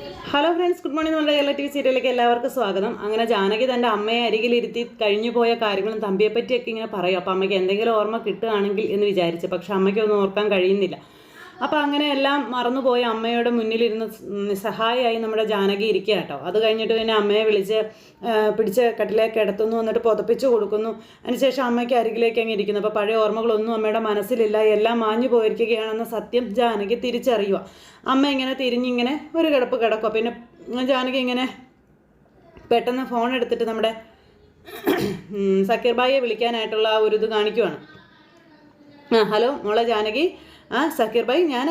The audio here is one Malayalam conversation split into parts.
ഹലോ ഫ്രണ്ട്സ് ഗുഡ് മോർണിംഗ് നമ്മുടെ കേരള ടി വി സീരിയലിലേക്ക് എല്ലാവർക്കും സ്വാഗതം. അങ്ങനെ ജാനകി തന്റെ അമ്മയെ അരികിലിരുത്തി കഴിഞ്ഞു പോയ കാര്യങ്ങളും തമ്പിയെ പറ്റിയൊക്കെ ഇങ്ങനെ പറയും. അപ്പോൾ അമ്മയ്ക്ക് എന്തെങ്കിലും ഓർമ്മ കിട്ടുകയാണെങ്കിൽ എന്ന് വിചാരിച്ചു. പക്ഷെ അമ്മയ്ക്കൊന്നും ഓർക്കാൻ കഴിയുന്നില്ല. അപ്പോൾ അങ്ങനെ എല്ലാം മറന്നുപോയി അമ്മയുടെ മുന്നിലിരുന്ന് നിസ്സഹായമായി നമ്മുടെ ജാനകി ഇരിക്കുക കേട്ടോ. അത് കഴിഞ്ഞിട്ട് പിന്നെ അമ്മയെ വിളിച്ച് പിടിച്ച കട്ടിലേക്ക് കിടത്തുന്നു എന്നിട്ട് പുതപ്പിച്ച് കൊടുക്കുന്നു. അതിനുശേഷം അമ്മയ്ക്ക് അരികിലേക്ക് അങ്ങ് ഇരിക്കുന്നു. അപ്പോൾ പഴയ ഓർമ്മകളൊന്നും അമ്മയുടെ മനസ്സിലില്ല. എല്ലാം മാഞ്ഞു പോയിരിക്കുകയാണെന്ന സത്യം ജാനകി തിരിച്ചറിയുക. അമ്മ ഇങ്ങനെ തിരിഞ്ഞിങ്ങനെ ഒരു കിടപ്പ് കിടക്കുക. പിന്നെ ജാനകി ഇങ്ങനെ പെട്ടെന്ന് ഫോൺ എടുത്തിട്ട് നമ്മുടെ ഉം, സക്കീർ ബായിയെ വിളിക്കാനായിട്ടുള്ള ആ ഒരു ഇത് കാണിക്കുവാണ്. ആ ഹലോ മോളെ ജാനകി. ആ സക്കീർ ഭായി ഞാൻ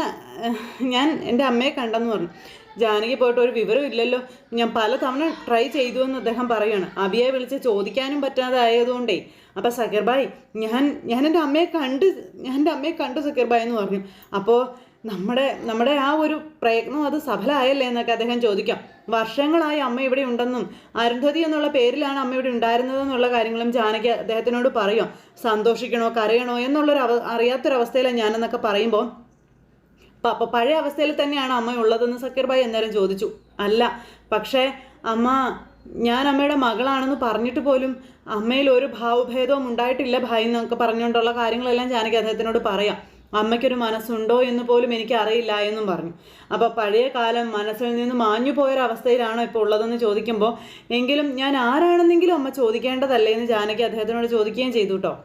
ഞാൻ എന്റെ അമ്മയെ കണ്ടെന്ന് പറഞ്ഞു. ജാനകി പോയിട്ട് ഒരു വിവരം ഇല്ലല്ലോ. ഞാൻ പല തവണ ട്രൈ ചെയ്തു എന്ന് അദ്ദേഹം പറയുകയാണ് അബിയെ വിളിച്ച് ചോദിക്കാനും പറ്റാതെ ആയതുകൊണ്ടേ. അപ്പം സക്കീർ ഭായി ഞാൻ ഞാൻ എന്റെ അമ്മയെ കണ്ട് ഞാൻ എന്റെ അമ്മയെ കണ്ടു സക്കീർ ഭായി എന്ന് പറഞ്ഞു. അപ്പോൾ നമ്മുടെ നമ്മുടെ ആ ഒരു പ്രയത്നം അത് സഫലമായല്ലേ എന്നൊക്കെ അദ്ദേഹം ചോദിക്കാം. വർഷങ്ങളായി അമ്മ ഇവിടെ ഉണ്ടെന്നും അരുന്ധതി എന്നുള്ള പേരിലാണ് അമ്മ ഇവിടെ ഉണ്ടായിരുന്നത് എന്നുള്ള കാര്യങ്ങളും ജാനകി അദ്ദേഹത്തിനോട് പറയും. സന്തോഷിക്കണോ കരയണോ എന്നുള്ളൊരു അവ അറിയാത്തൊരവസ്ഥയിലാണ് ഞാനെന്നൊക്കെ പറയുമ്പോൾ പ- പഴയ അവസ്ഥയിൽ തന്നെയാണ് അമ്മ ഉള്ളതെന്ന് സക്കീർ ഭായ് അന്നേരം ചോദിച്ചു. അല്ല പക്ഷേ അമ്മ ഞാൻ അമ്മയുടെ മകളാണെന്ന് പറഞ്ഞിട്ട് പോലും അമ്മയിൽ ഒരു ഭാവഭേദവും ഉണ്ടായിട്ടില്ല ഭായി എന്നൊക്കെ പറഞ്ഞുകൊണ്ടുള്ള കാര്യങ്ങളെല്ലാം ജാനകി അദ്ദേഹത്തിനോട് പറയാം. അമ്മയ്ക്കൊരു മനസ്സുണ്ടോ എന്ന് പോലും എനിക്ക് അറിയില്ല എന്നും പറഞ്ഞു. അപ്പോൾ പഴയ കാലം മനസ്സിൽ നിന്ന് മാഞ്ഞു പോയൊരവസ്ഥയിലാണോ ഇപ്പോൾ ഉള്ളതെന്ന് ചോദിക്കുമ്പോൾ എങ്കിലും ഞാൻ ആരാണെന്നെങ്കിലും അമ്മ ചോദിക്കേണ്ടതല്ലേ എന്ന് ജാനകി അദ്ദേഹത്തിനോട് ചോദിക്കുകയും ചെയ്തു കേട്ടോ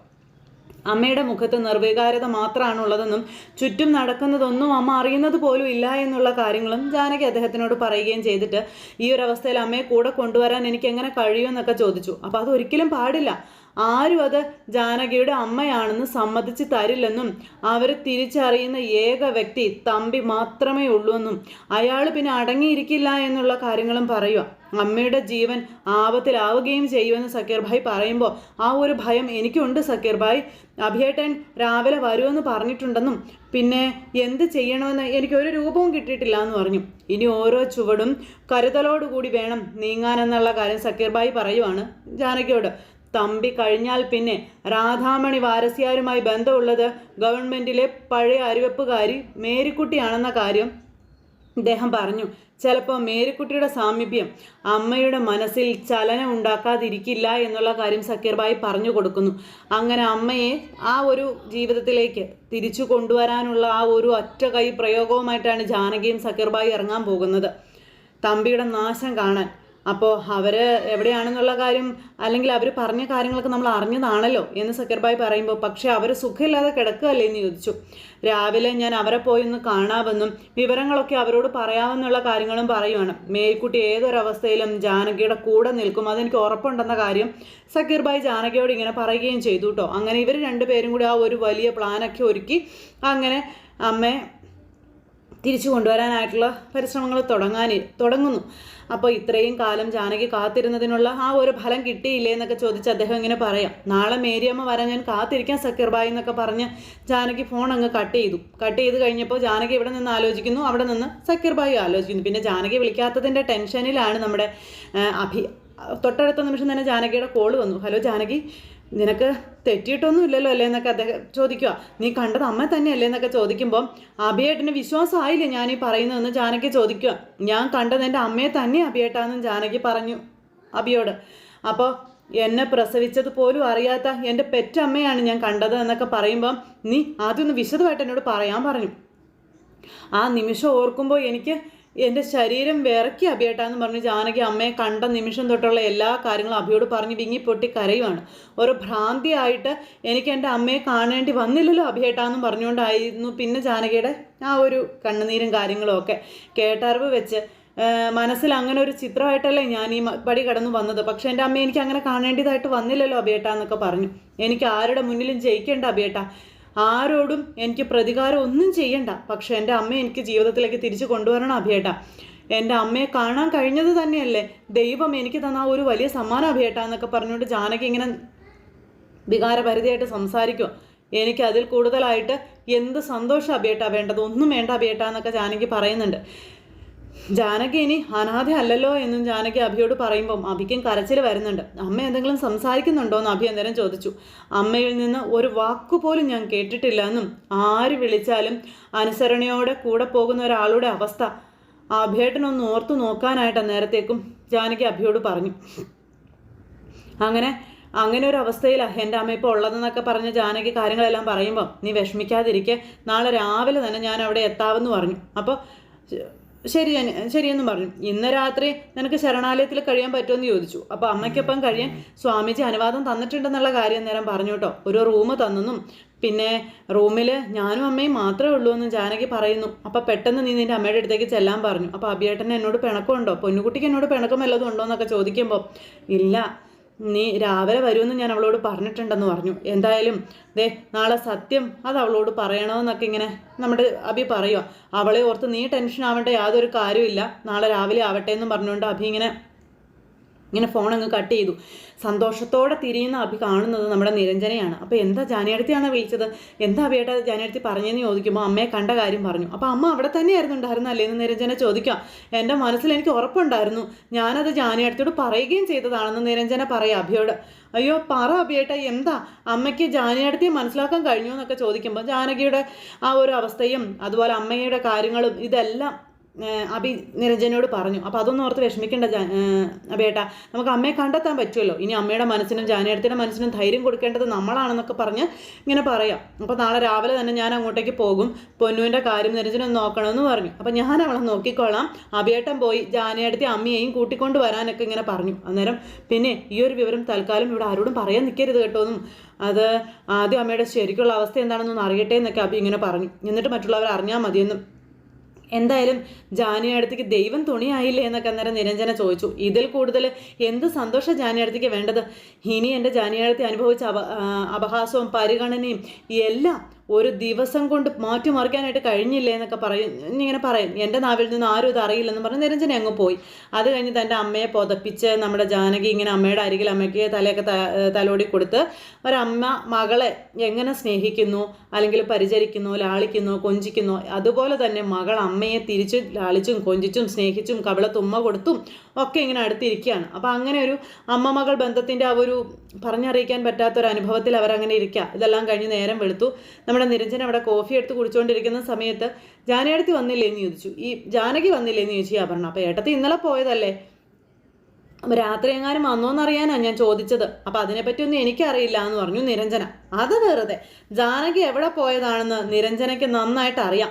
അമ്മയുടെ മുഖത്ത് നിർവികാരത മാത്രമാണ് ഉള്ളതെന്നും ചുറ്റും നടക്കുന്നതൊന്നും അമ്മ അറിയുന്നത് പോലും ഇല്ല എന്നുള്ള കാര്യങ്ങളും ജാനകി അദ്ദേഹത്തിനോട് പറയുകയും ചെയ്തിട്ട് ഈ ഒരു അവസ്ഥയിൽ അമ്മയെ കൂടെ കൊണ്ടുവരാൻ എനിക്ക് എങ്ങനെ കഴിയുമെന്നൊക്കെ ചോദിച്ചു. അപ്പോൾ അതൊരിക്കലും പാടില്ല. ആരും അത് ജാനകിയുടെ അമ്മയാണെന്ന് സമ്മതിച്ച് തരില്ലെന്നും അവരെ തിരിച്ചറിയുന്ന ഏക വ്യക്തി തമ്പി മാത്രമേ ഉള്ളൂ എന്നും അയാൾ പിന്നെ അടങ്ങിയിരിക്കില്ല എന്നുള്ള കാര്യങ്ങളും പറയുക അമ്മയുടെ ജീവൻ ആപത്തിലാവുകയും ചെയ്യുമെന്ന് സക്കീർ ഭായ് പറയുമ്പോൾ ആ ഒരു ഭയം എനിക്കുണ്ട് സക്കീർ ഭായ് അഭിയേട്ടൻ രാവിലെ വരുമെന്ന് പറഞ്ഞിട്ടുണ്ടെന്നും പിന്നെ എന്ത് ചെയ്യണമെന്ന് എനിക്ക് ഒരു രൂപവും കിട്ടിയിട്ടില്ല എന്ന് പറഞ്ഞു. ഇനി ഓരോ ചുവടും കരുതലോടുകൂടി വേണം നീങ്ങാനെന്നുള്ള കാര്യം സക്കീർ ഭായ് പറയുവാണ് ജാനകിയോട്. തമ്പി കഴിഞ്ഞാൽ പിന്നെ രാധാമണി വാരസ്യാരുമായി ബന്ധമുള്ളത് ഗവൺമെന്റിലെ പഴയ അരുവപ്പുകാരി മേരിക്കുട്ടിയാണെന്ന കാര്യം ഇദ്ദേഹം പറഞ്ഞു. ചിലപ്പോൾ മേരിക്കുട്ടിയുടെ സാമീപ്യം അമ്മയുടെ മനസ്സിൽ ചലനം ഉണ്ടാക്കാതിരിക്കില്ല എന്നുള്ള കാര്യം സക്കീർബായി പറഞ്ഞു കൊടുക്കുന്നു. അങ്ങനെ അമ്മയെ ആ ഒരു ജീവിതത്തിലേക്ക് തിരിച്ചു കൊണ്ടുവരാനുള്ള ആ ഒരു ഒറ്റ കൈ പ്രയോഗവുമായിട്ടാണ് ജാനകിയും സക്കീർബായി ഇറങ്ങാൻ പോകുന്നത്. തമ്പിയുടെ നാശം കാണാൻ അപ്പോൾ അവർ എവിടെയാണെന്നുള്ള കാര്യം അല്ലെങ്കിൽ അവർ പറഞ്ഞ കാര്യങ്ങളൊക്കെ നമ്മൾ അറിഞ്ഞതാണല്ലോ എന്ന് സക്കർബായി പറയുമ്പോൾ പക്ഷേ അവർ സുഖമില്ലാതെ കിടക്കുകയല്ലേ എന്ന് ചോദിച്ചു. രാവിലെ ഞാൻ അവരെ പോയി ഒന്ന് കാണാമെന്നും വിവരങ്ങളൊക്കെ അവരോട് പറയാമെന്നുള്ള കാര്യങ്ങളും പറയുവാണ്. മേൽക്കുട്ടി ഏതൊരവസ്ഥയിലും ജാനകിയുടെ കൂടെ നിൽക്കും. അതെനിക്ക് ഉറപ്പുണ്ടെന്ന കാര്യം സക്കീർബായ് ജാനകിയോട് ഇങ്ങനെ പറയുകയും ചെയ്തു കേട്ടോ. അങ്ങനെ ഇവർ രണ്ടുപേരും കൂടി ആ ഒരു വലിയ പ്ലാനൊക്കെ ഒരുക്കി. അങ്ങനെ അമ്മയെ തിരിച്ചു കൊണ്ടുവരാനായിട്ടുള്ള പരിശ്രമങ്ങൾ തുടങ്ങാൻ തുടങ്ങുന്നു. അപ്പോൾ ഇത്രയും കാലം ജാനകി കാത്തിരുന്നതിനുള്ള ആ ഒരു ഫലം കിട്ടിയില്ലേ എന്നൊക്കെ ചോദിച്ച് അദ്ദേഹം ഇങ്ങനെ പറയാം. നാളെ മേരിയമ്മ വരാൻ ഞാൻ കാത്തിരിക്കാൻ സക്കീർബായി എന്നൊക്കെ പറഞ്ഞ് ജാനകി ഫോൺ അങ്ങ് കട്ട് ചെയ്തു. കട്ട് ചെയ്ത് കഴിഞ്ഞപ്പോൾ ജാനകി ഇവിടെ നിന്ന് ആലോചിക്കുന്നു അവിടെ നിന്ന് സക്കീർബായി ആലോചിക്കുന്നു. പിന്നെ ജാനകി വിളിക്കാത്തതിന്റെ ടെൻഷനിലാണ് നമ്മുടെ അഭി തൊട്ടടുത്ത നിമിഷം തന്നെ ജാനകിയുടെ കോൾ വന്നു. ഹലോ ജാനകി നിനക്ക് തെറ്റിയിട്ടൊന്നും ഇല്ലല്ലോ അല്ലേ എന്നൊക്കെ അദ്ദേഹം ചോദിക്കുക നീ കണ്ടത് അമ്മ തന്നെയല്ലേ എന്നൊക്കെ ചോദിക്കുമ്പോൾ അഭിയേട്ടന് വിശ്വാസമായില്ലേ ഞാൻ ഈ പറയുന്നതെന്ന് ജാനകി ചോദിക്കുക ഞാൻ കണ്ടത് എന്റെ അമ്മയെ തന്നെ അഭിയേട്ടാന്നും ജാനകി പറഞ്ഞു അഭിയോട് അപ്പോൾ എന്നെ പ്രസവിച്ചത് പോലും അറിയാത്ത എന്റെ പെറ്റമ്മയാണ് ഞാൻ കണ്ടത് എന്നൊക്കെ പറയുമ്പം നീ ആദ്യമൊന്ന് വിശദമായിട്ട് എന്നോട് പറയാൻ പറഞ്ഞു. ആ നിമിഷം ഓർക്കുമ്പോൾ എനിക്ക് എന്റെ ശരീരം വിറക്കി അഭിയേട്ടാന്ന് പറഞ്ഞ് ജാനകി അമ്മയെ കണ്ട നിമിഷം തൊട്ടുള്ള എല്ലാ കാര്യങ്ങളും അഭിയോട് പറഞ്ഞ് വിങ്ങി പൊട്ടി കരയുവാണ്. ഒരു ഭ്രാന്തിയായിട്ട് എനിക്ക് എന്റെ അമ്മയെ കാണേണ്ടി വന്നില്ലല്ലോ അഭിയേട്ടാന്നും പറഞ്ഞുകൊണ്ടായിരുന്നു പിന്നെ ജാനകിയുടെ ആ ഒരു കണ്ണുനീരും കാര്യങ്ങളും ഒക്കെ. കേട്ടറിവ് വെച്ച് മനസ്സിൽ അങ്ങനെ ഒരു ചിത്രമായിട്ടല്ലേ ഞാൻ ഈ പടി കടന്നു വന്നത്. പക്ഷെ എന്റെ അമ്മ എനിക്ക് അങ്ങനെ കാണേണ്ടതായിട്ട് വന്നില്ലല്ലോ അഭിയേട്ടാ എന്നൊക്കെ പറഞ്ഞു. എനിക്ക് ആരുടെ മുന്നിലും ജയിക്കേണ്ട അഭിയേട്ടാ. ആരോടും എനിക്ക് പ്രതികാരം ഒന്നും ചെയ്യണ്ട. പക്ഷെ എന്റെ അമ്മയെ എനിക്ക് ജീവിതത്തിലേക്ക് തിരിച്ചു കൊണ്ടുവരണം അഭിയേട്ടാ. എന്റെ അമ്മയെ കാണാൻ കഴിഞ്ഞത് തന്നെയല്ലേ? ദൈവം എനിക്ക് തന്ന ഒരു വലിയ സമ്മാനം അഭിയേട്ട എന്നൊക്കെ പറഞ്ഞുകൊണ്ട് ജാനകി ഇങ്ങനെ വികാരപരിധിയായിട്ട് സംസാരിക്കും എനിക്ക് അതിൽ കൂടുതലായിട്ട് എന്ത് സന്തോഷം അഭിയേട്ടാ വേണ്ടത്? ഒന്നും വേണ്ട അഭിയേട്ട എന്നൊക്കെ ജാനകി പറയുന്നുണ്ട്. ജാനകി ഇനി അനാഥ അല്ലല്ലോ എന്നും ജാനകി അഭിയോട് പറയുമ്പം അഭിക്കും കരച്ചിൽ വരുന്നുണ്ട്. അമ്മ എന്തെങ്കിലും സംസാരിക്കുന്നുണ്ടോ എന്ന് അഭി അന്നേരം ചോദിച്ചു. അമ്മയിൽ നിന്ന് ഒരു വാക്കുപോലും ഞാൻ കേട്ടിട്ടില്ല എന്നും ആര് വിളിച്ചാലും അനുസരണയോടെ കൂടെ പോകുന്ന ഒരാളുടെ അവസ്ഥ അഭിയേട്ടനൊന്ന് ഓർത്തു നോക്കാനായിട്ട് നേരത്തേക്കും ജാനകി അഭിയോട് പറഞ്ഞു. അങ്ങനെ അങ്ങനെ ഒരു അവസ്ഥയിലാണ് എന്റെ അമ്മ ഇപ്പോൾ ഉള്ളതെന്നൊക്കെ പറഞ്ഞ ജാനകി കാര്യങ്ങളെല്ലാം പറയുമ്പോൾ നീ വിഷമിക്കാതിരിക്കെ നാളെ രാവിലെ തന്നെ ഞാൻ അവിടെ എത്താമെന്ന് പറഞ്ഞു. അപ്പോൾ ശരി ശരിയെന്നും പറഞ്ഞു. ഇന്ന് രാത്രി നിനക്ക് ശരണാലയത്തിൽ കഴിയാൻ പറ്റുമെന്ന് ചോദിച്ചു. അപ്പോൾ അമ്മയ്ക്കൊപ്പം കഴിയാൻ സ്വാമിജി അനുവാദം തന്നിട്ടുണ്ടെന്നുള്ള കാര്യം നേരം പറഞ്ഞു കേട്ടോ. ഒരു റൂം തന്നെന്നും. പിന്നെ റൂമിൽ ഞാനും അമ്മയും മാത്രമേ ഉള്ളൂ എന്ന് ജാനകി പറയുന്നു. അപ്പോൾ പെട്ടെന്ന് നീ നിന്റെ അമ്മയുടെ അടുത്തേക്ക് ചെല്ലാൻ പറഞ്ഞു. അപ്പോൾ അഭിയേട്ടൻ എന്നോട് പിണക്കമുണ്ടോ? പൊന്നുകുട്ടിക്ക് എന്നോട് പിണക്കം വല്ലതും ഉണ്ടോ എന്നൊക്കെ ചോദിക്കുമ്പോൾ ഇല്ല. നീ രാവിലെ വരുമെന്ന് ഞാൻ അവളോട് പറഞ്ഞിട്ടുണ്ടെന്ന് പറഞ്ഞു. എന്തായാലും ദേ നാളെ സത്യം അത് അവളോട് പറയണമെന്നൊക്കെ ഇങ്ങനെ നമ്മുടെ അഭി പറയുക അവളെ ഓർത്ത് നീ ടെൻഷൻ ആവേണ്ട യാതൊരു കാര്യമില്ല നാളെ രാവിലെ ആവട്ടെ എന്നും പറഞ്ഞുകൊണ്ട് അഭി ഇങ്ങനെ ഇങ്ങനെ ഫോൺ അങ്ങ് കട്ട് ചെയ്തു. സന്തോഷത്തോടെ തിരിയുന്ന അഭി കാണുന്നത് നമ്മുടെ നിരഞ്ജനയാണ്. അപ്പോൾ എന്താ ജാനിയടുത്തിയാണ് വിളിച്ചത്? എന്താ അഭിയേട്ട ജാനിയടുത്തി പറഞ്ഞെന്ന് ചോദിക്കുമ്പോൾ അമ്മയെ കണ്ട കാര്യം പറഞ്ഞു. അപ്പോൾ അമ്മ അവിടെ തന്നെയായിരുന്നു ഉണ്ടായിരുന്നല്ലേ എന്ന് നിരഞ്ജന ചോദിക്കാം. എന്റെ മനസ്സിൽ എനിക്ക് ഉറപ്പുണ്ടായിരുന്നു. ഞാനത് ജാനിയടുത്തോട് പറയുകയും ചെയ്തതാണെന്ന് നിരഞ്ജന പറയാം അഭിയോട്. അയ്യോ പറ അഭിയേട്ട എന്താ? അമ്മയ്ക്ക് ജാനിയടുത്തിയെ മനസ്സിലാക്കാൻ കഴിഞ്ഞു എന്നൊക്കെ ചോദിക്കുമ്പോൾ ജാനകിയുടെ ആ ഒരു അവസ്ഥയും അതുപോലെ അമ്മയുടെ കാര്യങ്ങളും ഇതെല്ലാം അഭി നിരഞ്ജനോട് പറഞ്ഞു. അപ്പോൾ അതൊന്നും ഓർത്ത് വിഷമിക്കേണ്ട ഏഹ് നമുക്ക് അമ്മയെ കണ്ടെത്താൻ പറ്റുമല്ലോ. ഇനി അമ്മയുടെ മനസ്സിനും ജാനേടത്തിന്റെ മനസ്സിനും ധൈര്യം കൊടുക്കേണ്ടത് നമ്മളാണെന്നൊക്കെ പറഞ്ഞ് ഇങ്ങനെ പറയാം. അപ്പോൾ നാളെ രാവിലെ തന്നെ ഞാൻ അങ്ങോട്ടേക്ക് പോകും. പൊന്നുവിന്റെ കാര്യം നിരഞ്ജനം നോക്കണമെന്ന് പറഞ്ഞു. അപ്പോൾ ഞാൻ അവളെ നോക്കിക്കോളാം. അഭിയേട്ടൻ പോയി ജാനേടത്തി അമ്മയെയും കൂട്ടിക്കൊണ്ട് വരാനൊക്കെ ഇങ്ങനെ പറഞ്ഞു. അന്നേരം പിന്നെ ഈ ഒരു വിവരം തൽക്കാലം ഇവിടെ ആരോടും പറയാൻ നിൽക്കരുത് കേട്ടോന്നും അത് ആദ്യം അമ്മയുടെ ശരിക്കുള്ള അവസ്ഥ എന്താണെന്നൊന്ന് അറിയട്ടെ എന്നൊക്കെ അബി ഇങ്ങനെ പറഞ്ഞു. എന്നിട്ട് മറ്റുള്ളവർ അറിഞ്ഞാൽ മതിയെന്നും. എന്തായാലും ജാനിയുടെ അടുത്തേക്ക് ദൈവം തുണിയായില്ലേ എന്നൊക്കെ അന്നേരം നിരഞ്ജന ചോദിച്ചു. ഇതിൽ കൂടുതൽ എന്ത് സന്തോഷം ജാനിയുടെ അടുത്തേക്ക് വേണ്ടത്? ഇനി എന്റെ ജാനിയുടെ അടുത്ത് അനുഭവിച്ച അപ അപഹാസവും പരിഗണനയും എല്ലാം ഒരു ദിവസം കൊണ്ട് മാറ്റി മാറ്റിമറിക്കാനായിട്ട് കഴിഞ്ഞില്ലേ എന്നൊക്കെ പറയും. ഇങ്ങനെ പറയും. എന്റെ നാവിൽ നിന്ന് ആരും ഇത് അറിയില്ലെന്ന് പറഞ്ഞ് നിരഞ്ജന അങ്ങ് പോയി. അത് കഴിഞ്ഞ് തന്റെ അമ്മയെ പുതപ്പിച്ച് നമ്മുടെ ജാനകി ഇങ്ങനെ അമ്മയുടെ അരികിൽ അമ്മയ്ക്ക് തലയൊക്കെ തലോടി കൊടുത്ത് ഒരമ്മ മകളെ എങ്ങനെ സ്നേഹിക്കുന്നു? അല്ലെങ്കിൽ പരിചരിക്കുന്നു ലാളിക്കുന്നു കൊഞ്ചിക്കുന്നു? അതുപോലെ തന്നെ മകൾ അമ്മയെ തിരിച്ച് ലാളിച്ചും കൊഞ്ചിച്ചും സ്നേഹിച്ചും കവള തുമ്മ കൊടുത്തും ഒക്കെ ഇങ്ങനെ അടുത്തിരിക്കുകയാണ്. അപ്പോൾ അങ്ങനെ ഒരു അമ്മ മകൾ ബന്ധത്തിന്റെ ആ ഒരു പറഞ്ഞറിയിക്കാൻ പറ്റാത്തൊരു അനുഭവത്തിൽ അവരങ്ങനെ ഇരിക്കുക. ഇതെല്ലാം കഴിഞ്ഞ് നേരം വെളുത്തു. നമ്മുടെ നിരഞ്ജൻ അവിടെ കോഫി എടുത്ത് കുടിച്ചുകൊണ്ടിരിക്കുന്ന സമയത്ത് ജാനേടത്തി വന്നില്ലേ എന്ന് ചോദിച്ചു. ഈ ജാനകി വന്നില്ലേ എന്ന് ചോദിച്ചു. അപർണ. അപ്പോൾ ഏട്ടത്തി ഇന്നലെ പോയതല്ലേ? അപ്പം രാത്രി എങ്ങാനും വന്നോന്നറിയാനാണ് ഞാൻ ചോദിച്ചത്. അപ്പം അതിനെപ്പറ്റിയൊന്നും എനിക്കറിയില്ല എന്ന് പറഞ്ഞു നിരഞ്ജന. അത് വെറുതെ. ജാനകി എവിടെ പോയതാണെന്ന് നിരഞ്ജനയ്ക്ക് നന്നായിട്ട് അറിയാം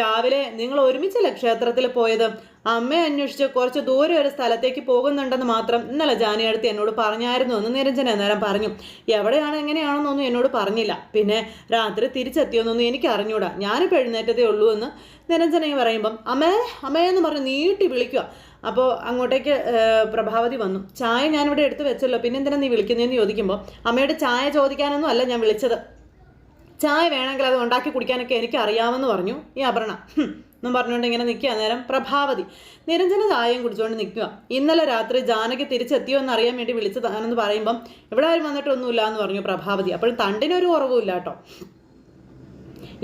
രാവിലെ നിങ്ങൾ ഒരുമിച്ചല്ലേ ക്ഷേത്രത്തിൽ പോയത്? അമ്മയെ അന്വേഷിച്ച് കുറച്ച് ദൂരെ ഒരു സ്ഥലത്തേക്ക് പോകുന്നുണ്ടെന്ന് മാത്രം ഇന്നലെ ജാനിയടുത്ത് എന്നോട് പറഞ്ഞായിരുന്നു എന്ന് നിരഞ്ജന നേരം പറഞ്ഞു. എവിടെയാണ് എങ്ങനെയാണെന്നൊന്നും എന്നോട് പറഞ്ഞില്ല. പിന്നെ രാത്രി തിരിച്ചെത്തിയെന്നൊന്നും എനിക്ക് അറിഞ്ഞൂടാ. ഞാനിപ്പോൾ എഴുന്നേറ്റതേ ഉള്ളൂ എന്ന് നിരഞ്ജന പറയുമ്പം അമ്മേ അമ്മേ എന്ന് പറഞ്ഞ് നീട്ടി വിളിക്കുക. അപ്പോൾ അങ്ങോട്ടേക്ക് പ്രഭാവതി വന്നു. ചായ ഞാനിവിടെ എടുത്ത് വെച്ചല്ലോ. പിന്നെ എന്തിനാ നീ വിളിക്കുന്നതെന്ന് ചോദിക്കുമ്പോൾ അമ്മയുടെ ചായ ചോദിക്കാനൊന്നും അല്ല ഞാൻ വിളിച്ചത്. ചായ വേണമെങ്കിൽ അത് ഉണ്ടാക്കി കുടിക്കാനൊക്കെ എനിക്ക് അറിയാമെന്ന് പറഞ്ഞു ഈ അപർണ. എന്നും പറഞ്ഞുകൊണ്ട് ഇങ്ങനെ നിൽക്കുക. നേരം പ്രഭാവതി നിരഞ്ജന ചായയും കുടിച്ചുകൊണ്ട് നിൽക്കുക. ഇന്നലെ രാത്രി ജാനകി തിരിച്ചെത്തിയോ എന്ന് അറിയാൻ വേണ്ടി വിളിച്ചതാണെന്ന് പറയുമ്പം ഇവിടെ ആരും വന്നിട്ടൊന്നുമില്ല എന്ന് പറഞ്ഞു പ്രഭാവതി. അപ്പോൾ തണ്ടിനൊരു കുറവുമില്ല കേട്ടോ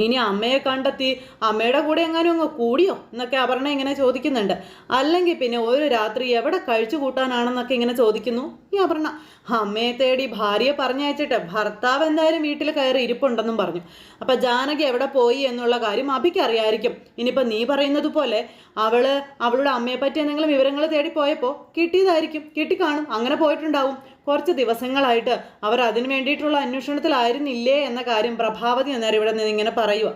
ഇനി അമ്മയെ കണ്ടെത്തി അമ്മയുടെ കൂടെ എങ്ങാനും അങ്ങ് കൂടിയോ എന്നൊക്കെ അപർണ ഇങ്ങനെ ചോദിക്കുന്നുണ്ട്. അല്ലെങ്കിൽ പിന്നെ ഒരു രാത്രി എവിടെ കഴിച്ചു കൂട്ടാനാണെന്നൊക്കെ ഇങ്ങനെ ചോദിക്കുന്നു ഈ അപർണ. അമ്മയെ തേടി ഭാര്യയെ പറഞ്ഞയച്ചിട്ട് ഭർത്താവ് എന്തായാലും വീട്ടിൽ കയറി ഇരിപ്പുണ്ടെന്നും പറഞ്ഞു. അപ്പൊ ജാനകി എവിടെ പോയി എന്നുള്ള കാര്യം അഭിക്ക് അറിയായിരിക്കും. ഇനിയിപ്പോ നീ പറയുന്നത് പോലെ അവൾ അവളുടെ അമ്മയെ പറ്റി എന്തെങ്കിലും വിവരങ്ങൾ തേടി പോയപ്പോൾ കിട്ടിയതായിരിക്കും. കിട്ടിക്കാണും. അങ്ങനെ പോയിട്ടുണ്ടാവും. കുറച്ച് ദിവസങ്ങളായിട്ട് അവർ അതിനു വേണ്ടിയിട്ടുള്ള അന്വേഷണത്തിലായിരുന്നില്ലേ എന്ന കാര്യം പ്രഭാവതി എന്നാൽ ഇവിടെ നിന്ന് ഇങ്ങനെ പറയുക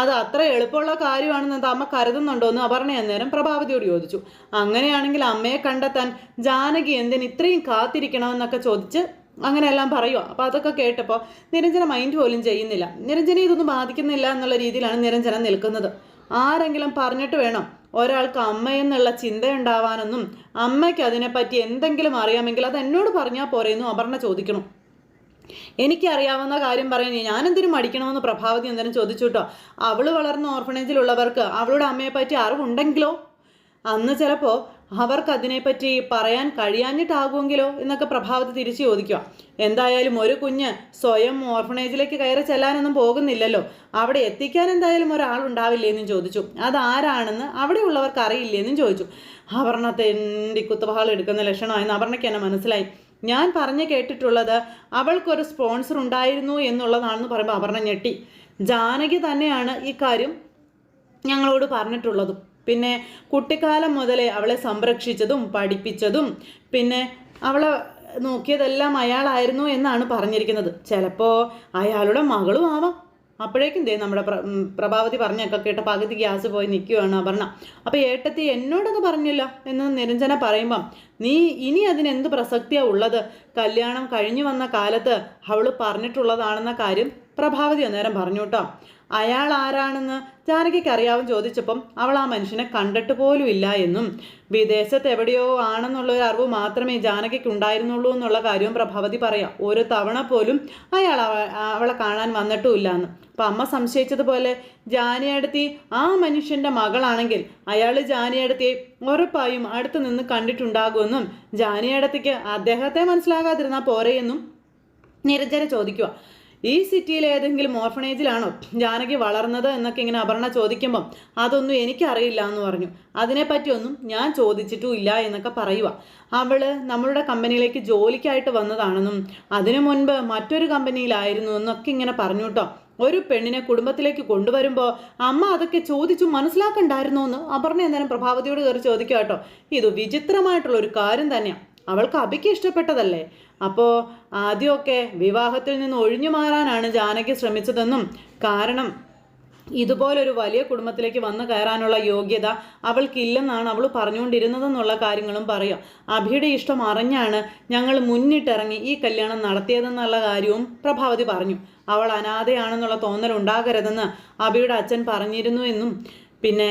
അത് അത്ര എളുപ്പമുള്ള കാര്യമാണെന്ന് അമ്മ കരുതുന്നുണ്ടോ എന്ന് അപർണ അന്നേരം പ്രഭാവതിയോട് ചോദിച്ചു. അങ്ങനെയാണെങ്കിൽ അമ്മയെ കണ്ടെത്താൻ ജാനകി എന്തിന് ഇത്രയും കാത്തിരിക്കണമെന്നൊക്കെ ചോദിച്ച് അങ്ങനെയെല്ലാം പറയുക അപ്പോൾ അതൊക്കെ കേട്ടപ്പോൾ നിരഞ്ജന മൈൻഡ് പോലും ചെയ്യുന്നില്ല. നിരഞ്ജന ഇതൊന്നും ബാധിക്കുന്നില്ല എന്നുള്ള രീതിയിലാണ് നിരഞ്ജന നിൽക്കുന്നത്. ആരെങ്കിലും പറഞ്ഞിട്ട് വേണം ഒരാൾക്ക് അമ്മയെന്നുള്ള ചിന്തയുണ്ടാവാനെന്നും അമ്മയ്ക്ക് അതിനെപ്പറ്റി എന്തെങ്കിലും അറിയാമെങ്കിൽ അത് എന്നോട് പറഞ്ഞാൽ പോരെയെന്നും അപർണ ചോദിക്കണം. എനിക്കറിയാവുന്ന കാര്യം പറയുന്നത് ഞാനെന്തിനും മടിക്കണമെന്ന് പ്രഭാവതി എന്തിനും ചോദിച്ചു കേട്ടോ അവൾ വളർന്ന ഓർഫണേജിലുള്ളവർക്ക് അവളുടെ അമ്മയെപ്പറ്റി അറിവുണ്ടെങ്കിലോ? അന്ന് ചിലപ്പോൾ അവർക്ക് അതിനെപ്പറ്റി പറയാൻ കഴിയാഞ്ഞിട്ടാകുമെങ്കിലോ എന്നൊക്കെ പ്രഭാവത്ത് തിരിച്ചു ചോദിക്കുക. എന്തായാലും ഒരു കുഞ്ഞ് സ്വയം ഓർഫണേജിലേക്ക് കയറി ചെല്ലാനൊന്നും പോകുന്നില്ലല്ലോ. അവിടെ എത്തിക്കാൻ എന്തായാലും ഒരാളുണ്ടാവില്ലേ എന്നും ചോദിച്ചു. അതാരാണെന്ന് അവിടെയുള്ളവർക്ക് അറിയില്ലേന്നും ചോദിച്ചു. അപർണ തെണ്ടി കുത്തുബഹാൾ എടുക്കുന്ന ലക്ഷണമായെന്ന് അപർണയ്ക്ക് എന്നെ മനസ്സിലായി. ഞാൻ പറഞ്ഞു കേട്ടിട്ടുള്ളത് അവൾക്കൊരു സ്പോൺസർ ഉണ്ടായിരുന്നു എന്നുള്ളതാണെന്ന് പറയുമ്പോൾ അപർണ ഞെട്ടി. ജാനകി തന്നെയാണ് ഈ കാര്യം ഞങ്ങളോട് പറഞ്ഞിട്ടുള്ളതും. പിന്നെ കുട്ടിക്കാലം മുതലേ അവളെ സംരക്ഷിച്ചതും പഠിപ്പിച്ചതും പിന്നെ അവളെ നോക്കിയതെല്ലാം അയാളായിരുന്നു എന്നാണ് പറഞ്ഞിരിക്കുന്നത്. ചിലപ്പോൾ അയാളുടെ മകളും ആവാം. അപ്പോഴേക്കും ദേ നമ്മുടെ പ്രഭാവതി പറഞ്ഞൊക്കെ കേട്ട പകുതി ഗ്യാസ് പോയി നിൽക്കുകയാണ് അപർണ. അപ്പോൾ ഏട്ടത്തി എന്നോടത് പറഞ്ഞില്ല എന്ന് നിരഞ്ജന പറയുമ്പം നീ ഇനി അതിനെന്ത് പ്രസക്തിയാണ് ഉള്ളത്? കല്യാണം കഴിഞ്ഞു വന്ന കാലത്ത് അവൾ പറഞ്ഞിട്ടുള്ളതാണെന്ന കാര്യം പ്രഭാവതി അന്നേരം പറഞ്ഞു കേട്ടോ അയാൾ ആരാണെന്ന് ജാനകിക്ക് അറിയാവും ചോദിച്ചപ്പം അവൾ ആ മനുഷ്യനെ കണ്ടിട്ട് പോലും ഇല്ല എന്നും. വിദേശത്ത് എവിടെയോ ആണെന്നുള്ള ഒരു അറിവ് മാത്രമേ ജാനകിക്ക് ഉണ്ടായിരുന്നുള്ളൂ എന്നുള്ള കാര്യവും പ്രഭാവതി പറയാം. ഒരു തവണ പോലും അയാൾ അവളെ കാണാൻ വന്നിട്ടുമില്ല എന്ന് അപ്പം അമ്മ സംശയിച്ചതുപോലെ ജാനിയടുത്തി ആ മനുഷ്യന്റെ മകളാണെങ്കിൽ അയാൾ ജാനിയടുത്തിയെ ഉറപ്പായും അടുത്ത് നിന്ന് കണ്ടിട്ടുണ്ടാകുമെന്നും ജാനിയടത്തിക്ക് അദ്ദേഹത്തെ മനസ്സിലാകാതിരുന്നാൽ പോരെയെന്നും നിരഞ്ജന ചോദിക്കുക ഈ സിറ്റിയിലെ ഏതെങ്കിലും ഓർഫണേജിലാണോ ജാനകി വളർന്നത് എന്നൊക്കെ ഇങ്ങനെ അപർണ ചോദിക്കുമ്പം അതൊന്നും എനിക്കറിയില്ല എന്ന് പറഞ്ഞു. അതിനെപ്പറ്റിയൊന്നും ഞാൻ ചോദിച്ചിട്ടും ഇല്ല എന്നൊക്കെ പറയുക അവൾ നമ്മളുടെ കമ്പനിയിലേക്ക് ജോലിക്കായിട്ട് വന്നതാണെന്നും അതിനു മുൻപ് മറ്റൊരു കമ്പനിയിലായിരുന്നു എന്നൊക്കെ ഇങ്ങനെ പറഞ്ഞു കേട്ടോ ഒരു പെണ്ണിനെ കുടുംബത്തിലേക്ക് കൊണ്ടുവരുമ്പോൾ അമ്മ അതൊക്കെ ചോദിച്ചു മനസ്സിലാക്കണ്ടായിരുന്നോ എന്ന് അപർണ അന്നേരം പ്രഭാവതിയോട് കയറി ചോദിക്കുക കേട്ടോ ഇത് വിചിത്രമായിട്ടുള്ള ഒരു കാര്യം തന്നെയാണ് അവൾക്ക് അബിക്ക് ഇഷ്ടപ്പെട്ടതല്ലേ? അപ്പോൾ ആദ്യമൊക്കെ വിവാഹത്തിൽ നിന്ന് ഒഴിഞ്ഞു മാറാനാണ് ജാനകി ശ്രമിച്ചതെന്നും കാരണം ഇതുപോലൊരു വലിയ കുടുംബത്തിലേക്ക് വന്നു കയറാനുള്ള യോഗ്യത അവൾക്കില്ലെന്നാണ് അവൾ പറഞ്ഞുകൊണ്ടിരുന്നതെന്നുള്ള കാര്യങ്ങളും പറയാം അഭിയുടെ ഇഷ്ടം അറിഞ്ഞാണ് ഞങ്ങൾ മുന്നിട്ടിറങ്ങി ഈ കല്യാണം നടത്തിയതെന്നുള്ള കാര്യവും പ്രഭാവതി പറഞ്ഞു. അവൾ അനാഥയാണെന്നുള്ള തോന്നൽ ഉണ്ടാകരുതെന്ന് അഭിയുടെ അച്ഛൻ പറഞ്ഞിരുന്നു എന്നും പിന്നെ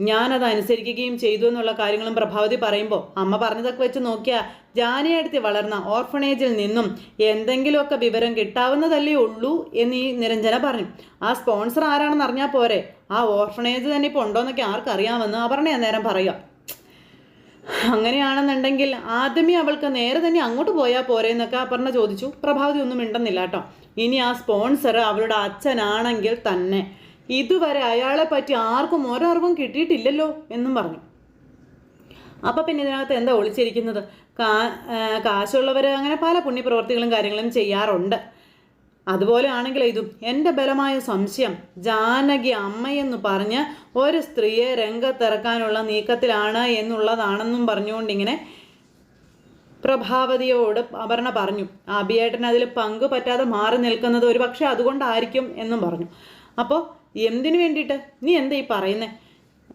ഞാനത് അനുസരിക്കുകയും ചെയ്തു എന്നുള്ള കാര്യങ്ങളും പ്രഭാവതി പറയുമ്പോൾ അമ്മ പറഞ്ഞതൊക്കെ വെച്ച് നോക്കിയാൽ ജാനയടുത്ത് വളർന്ന ഓർഫണേജിൽ നിന്നും എന്തെങ്കിലുമൊക്കെ വിവരം കിട്ടാവുന്നതല്ലേ ഉള്ളൂ എന്ന് ഈ നിരഞ്ജന പറഞ്ഞു. ആ സ്പോൺസർ ആരാണെന്ന് അറിഞ്ഞാൽ പോരെ? ആ ഓർഫണേജ് തന്നെ ഇപ്പോൾ ഉണ്ടോയെന്നൊക്കെ ആർക്കറിയാമെന്ന് അപർണ നേരം പറയാം. അങ്ങനെയാണെന്നുണ്ടെങ്കിൽ ആദ്യമേ അവൾക്ക് നേരെ തന്നെ അങ്ങോട്ട് പോയാൽ പോരെ എന്നൊക്കെ അപർണ ചോദിച്ചു. പ്രഭാവതി ഒന്നും മിണ്ടുന്നില്ല കേട്ടോ. ഇനി ആ സ്പോൺസർ അവളുടെ അച്ഛനാണെങ്കിൽ തന്നെ ഇതുവരെ അയാളെ പറ്റി ആർക്കും ഒരറിവും കിട്ടിയിട്ടില്ലല്ലോ എന്നും പറഞ്ഞു. അപ്പം പിന്നെ ഇതിനകത്ത് എന്താ ഒളിച്ചിരിക്കുന്നത്? കാ കാശുള്ളവർ അങ്ങനെ പല പുണ്യപ്രവർത്തികളും കാര്യങ്ങളും ചെയ്യാറുണ്ട്. അതുപോലെ ആണെങ്കിൽ ഇതും. എന്റെ ബലമായ സംശയം ജാനകി അമ്മയെന്ന് പറഞ്ഞ് ഒരു സ്ത്രീയെ രംഗത്തിറക്കാനുള്ള നീക്കത്തിലാണ് എന്നുള്ളതാണെന്നും പറഞ്ഞുകൊണ്ടിങ്ങനെ പ്രഭാവതിയോട് അപർണ പറഞ്ഞു. ആബിയേട്ടൻ അതിൽ പങ്കു പറ്റാതെ മാറി നിൽക്കുന്നത് ഒരു പക്ഷേ അതുകൊണ്ടായിരിക്കും എന്നും പറഞ്ഞു. അപ്പോൾ എന്തിനു വേണ്ടിയിട്ട്? നീ എന്താ ഈ പറയുന്നത്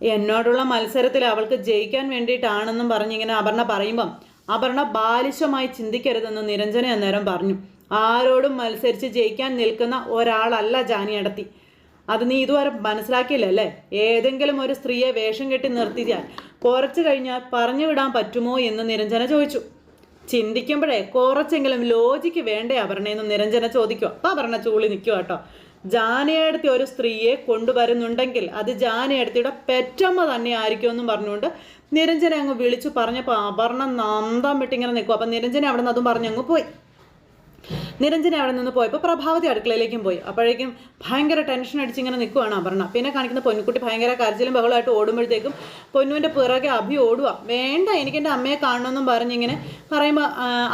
എന്നോടുള്ള മത്സരത്തിൽ അവൾക്ക് ജയിക്കാൻ വേണ്ടിയിട്ടാണെന്നും പറഞ്ഞിങ്ങനെ അപർണ പറയുമ്പം അപർണ ബാലിശമായി ചിന്തിക്കരുതെന്ന് നിരഞ്ജന അന്നേരം പറഞ്ഞു. ആരോടും മത്സരിച്ച് ജയിക്കാൻ നിൽക്കുന്ന ഒരാളല്ല ജാനി ജാനിയടത്തി അത് നീ ഇതുവരെ മനസ്സിലാക്കിയില്ലല്ലേ ഏതെങ്കിലും ഒരു സ്ത്രീയെ വേഷം കെട്ടി നിർത്തിയാൽ കുറച്ചു കഴിഞ്ഞാൽ പറഞ്ഞു വിടാൻ പറ്റുമോ എന്ന് നിരഞ്ജന ചോദിച്ചു. ചിന്തിക്കുമ്പോഴേ കുറച്ചെങ്കിലും ലോജിക്ക് വേണ്ടേ അപർണയെന്ന് നിരഞ്ജന ചോദിക്കുക അപ്പം അപർണ ചൂളി നിൽക്കുക കേട്ടോ. ജാനയടുത്തി ഒരു സ്ത്രീയെ കൊണ്ടുവരുന്നുണ്ടെങ്കിൽ അത് ജാനയടുത്തിയുടെ പെറ്റമ്മ തന്നെ ആയിരിക്കും എന്നും പറഞ്ഞുകൊണ്ട് നിരഞ്ജനെ അങ്ങ് വിളിച്ചു പറഞ്ഞപ്പോൾ അപർണ നന്ദം വിട്ടിങ്ങനെ നിൽക്കും. അപ്പം നിരഞ്ജന അവിടെ നിന്ന് അതും പറഞ്ഞങ്ങ് പോയി. നിരഞ്ജന അവിടെ നിന്ന് പോയപ്പോൾ പ്രഭാവതി അടുക്കളയിലേക്കും പോയി. അപ്പോഴേക്കും ഭയങ്കര ടെൻഷൻ അടിച്ച് ഇങ്ങനെ നിൽക്കുവാണ് അപർണ. പിന്നെ കാണിക്കുന്ന പൊന്നുക്കുട്ടി ഭയങ്കര കരച്ചിലും ബഹളമായിട്ട് ഓടുമ്പോഴത്തേക്കും പൊന്നുവിന്റെ പിറകെ അഭി ഓടുക വേണ്ട എനിക്ക് എന്റെ അമ്മയെ കാണണമെന്നും പറഞ്ഞിങ്ങനെ പറയുമ്പോൾ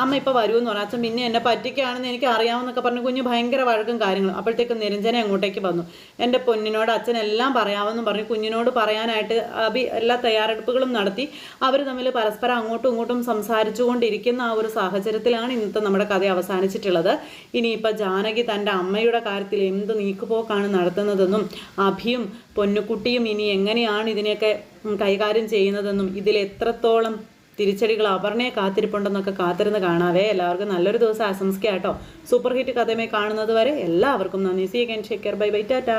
അമ്മ ഇപ്പോൾ വരുമെന്ന് പറഞ്ഞു. അച്ഛൻ പിന്നെ എന്നെ പറ്റിക്കുകയാണെന്ന് എനിക്ക് അറിയാമെന്നൊക്കെ പറഞ്ഞു കുഞ്ഞ് ഭയങ്കര വഴക്കും കാര്യങ്ങളും. അപ്പോഴത്തേക്കും നിരഞ്ജന അങ്ങോട്ടേക്ക് വന്നു. എന്റെ പൊന്നിനോട് അച്ഛൻ എല്ലാം പറയാമെന്നും പറഞ്ഞു കുഞ്ഞിനോട് പറയാനായിട്ട് അഭി എല്ലാ തയ്യാറെടുപ്പുകളും നടത്തി. അവർ തമ്മിൽ പരസ്പരം അങ്ങോട്ടും ഇങ്ങോട്ടും സംസാരിച്ചുകൊണ്ടിരിക്കുന്ന ആ ഒരു സാഹചര്യത്തിലാണ് ഇന്നത്തെ നമ്മുടെ കഥ അവസാനിച്ചിട്ടുള്ളത്. ഇനിയിപ്പോൾ ജാനകി തന്റെ അമ്മയുടെ കാര്യത്തിൽ എന്ത് നീക്കുപോക്കാണ് നടത്തുന്നതെന്നും അഭിയും പൊന്നുക്കുട്ടിയും ഇനി എങ്ങനെയാണ് ഇതിനെയൊക്കെ കൈകാര്യം ചെയ്യുന്നതെന്നും ഇതിൽ എത്രത്തോളം തിരിച്ചടികൾ അപർണയെ കാത്തിരിപ്പുണ്ടെന്നൊക്കെ കാത്തിരുന്ന് കാണാവേ. എല്ലാവർക്കും നല്ലൊരു ദിവസം ആശംസിക്കാം കേട്ടോ. സൂപ്പർ ഹിറ്റ് കഥമേ കാണുന്നത് വരെ എല്ലാവർക്കും നന്ദി. സി കെൻ ഷെക്കർ ബൈ ബൈ ടാറ്റാ